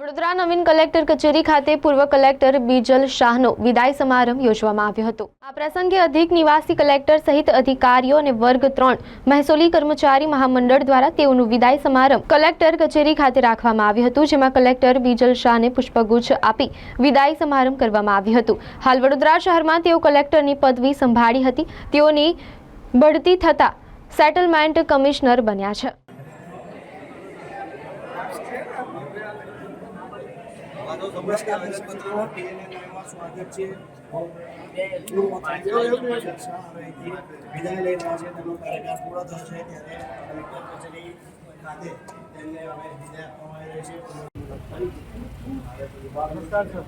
વડોદરા નવીન collector કચેરી ખાતે પૂર્વ કલેક્ટર બીજલ શાહનો વિદાય સમારંભ યોજવામાં આવ્યો હતો. આ પ્રસંગે અધિક નિવાસી કલેક્ટર સહિત અધિકારીઓ અને વર્ગ ત્રણ, મહેસૂલી કર્મચારી મહામંડળ દ્વારા તેઓનું વિદાય સમારંભ કલેક્ટર કચેરી ખાતે રાખવામાં આવ્યું હતું, જેમાં કલેક્ટર બીજલ શાહને પુષ્પગુચ્છ આપી વિદાય સમારંભ કરવામાં આવ્યું હતું. હાલ વડોદરા શહેરમાં તેઓ કલેક્ટરની પદવી સંભાળી હતી. તેઓની બઢતી થતાં સેટલમેન્ટ કમિશનર બન્યા છે. નમસ્કાર. દર્શક લાઈવમાં સ્વાગત છે. વિદાય લઈ રહ્યા છે તેમનો કાર્યકાળ પૂરો થયો છે ત્યારે કલેક્ટર કચેરી ખાતે તેમને હવે વિદાય આપવામાં આવી છે નમસ્કાર સર.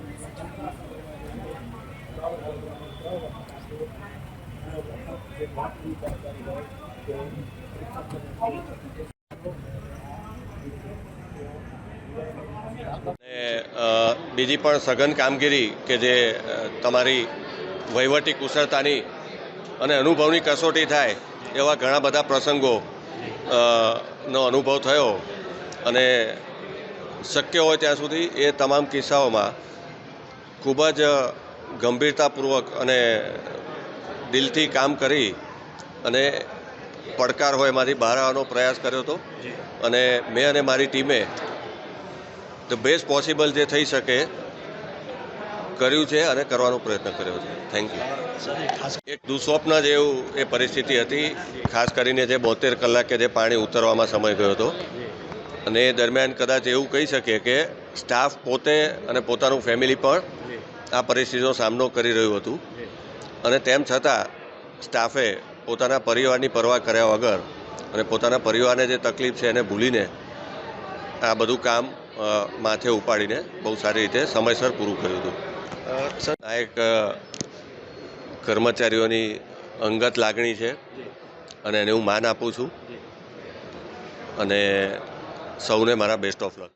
અને બીજી પણ સઘન કામગીરી કે જે તમારી વહીવટી કુશળતાની અને અનુભવની કસોટી થાય એવા ઘણા બધા પ્રસંગો નો અનુભવ થયો. અને શક્ય હોય ત્યાં સુધી એ તમામ કિસ્સાઓમાં ખૂબ જ ગંભીરતાપૂર્વક અને દિલથી કામ કરી અને પડકાર હોય એમાંથી બહાર આવવાનો પ્રયાસ કર્યો હતો. અને મેં અને મારી ટીમે બેસ્ટ પોસિબલ જે થઈ શકે, કર્યું છે અને કરવાનો પ્રયત્ન કર્યો છે. થેન્ક યુ એક દુસ્વપ્ન જેવું એ પરિસ્થિતિ હતી, ખાસ કરીને જે બોતેર કલાકે જે પાણી ઉતરવામાં સમય ગયો હતો. અને એ દરમિયાન કદાચ એવું કહી શકીએ કે સ્ટાફ પોતે અને પોતાનું ફેમિલી પણ આ પરિસ્થિતિનો સામનો કરી રહ્યું હતું. અને તેમ છતાં સ્ટાફે પોતાના પરિવારની પરવા કર્યા વગર અને પોતાના પરિવારને જે તકલીફ છે એને ભૂલીને આ બધું કામ માથે ઉપાડીને બહુ સારી રીતે સમયસર પૂરું કર્યું હતું. આ એક કર્મચારીઓની અંગત લાગણી છે અને એને હું માન આપું છું. અને સૌને મારા બેસ્ટ ઓફ લક